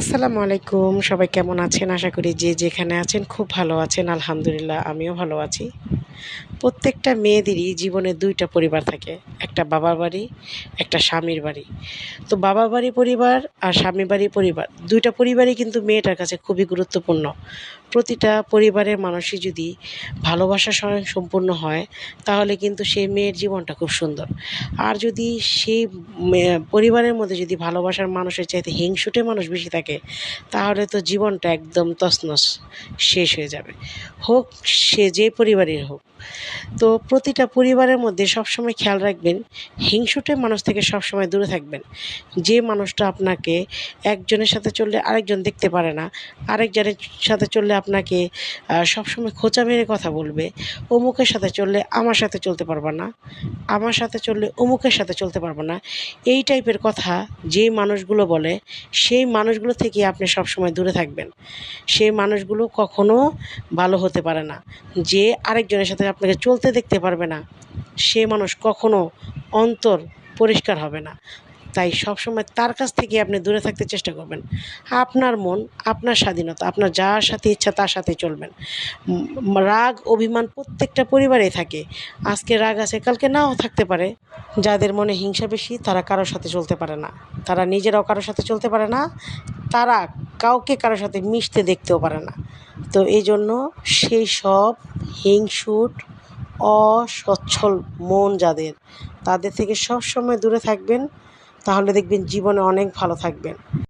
আসসালামু আলাইকুম। সবাই কেমন আছেন? আশা করি যে যেখানে আছেন খুব ভালো আছেন। আলহামদুলিল্লাহ, আমিও ভালো আছি। প্রত্যেকটা মেয়েদেরই জীবনে দুইটা পরিবার থাকে। একটা বাবার বাড়ি, একটা স্বামীর বাড়ি। তো বাবা বাড়ি পরিবার আর স্বামী বাড়ি পরিবার। দুইটা পরিবারই কিন্তু মেয়েটার কাছে খুবই গুরুত্বপূর্ণ। প্রতিটা পরিবারের মানুষই যদি ভালোবাসা স্বয়ং সম্পূর্ণ হয়, তাহলে কিন্তু সেই মেয়ের জীবনটা খুব সুন্দর। আর যদি সেই পরিবারের মধ্যে যদি ভালোবাসার মানুষের চাইতে হিংসুটে মানুষ বেশি থাকে, তাহলে তো জীবনটা একদম তছনছ, শেষ হয়ে যাবে। হোক সে যে পরিবারের হোক তো প্রতিটা পরিবারের মধ্যে সবসময় খেয়াল রাখবেন, হিংসুটে মানুষ থেকে সবসময় দূরে থাকবেন। যে মানুষটা আপনাকে একজনের সাথে চললে আরেকজন দেখতে পারে না, আরেকজনের সাথে চললে আপনাকে সবসময় খোঁচা মেরে কথা বলবে, অমুকের সাথে চললে আমার সাথে চলতে পারবে না, আমার সাথে চললে অমুকের সাথে চলতে পারব না, এই টাইপের কথা যে মানুষগুলো বলে, সেই মানুষগুলো থেকে আপনি সবসময় দূরে থাকবেন। সেই মানুষগুলো কখনো ভালো হতে পারে না। যে আরেকজনের সাথে আপনাকে চলতে দেখতে পারবে না। সে মানুষ কখনো অন্তর পরিষ্কার হবে না। তাই সবসময় তার কাছ থেকে আপনি দূরে থাকতে চেষ্টা করবেন। আপনার মন, আপনার স্বাধীনতা, আপনার যার সাথে ইচ্ছা তার সাথে চলবেন। রাগ, অভিমান প্রত্যেকটা পরিবারে থাকে। আজকে রাগ আছে, কালকে নাও থাকতে পারে। যাদের মনে হিংসা বেশি, তারা কারোর সাথে চলতে পারে না। তারা নিজেরাও কারোর সাথে চলতে পারে না। তারা কাউকে কারোর সাথে মিশতে দেখতেও পারে না। তো এই জন্য সেই সব হিংসুট, অসচ্ছল মন যাদের, তাদের থেকে সবসময় দূরে থাকবেন, তাহলে দেখবেন জীবনে অনেক ভালো থাকবেন।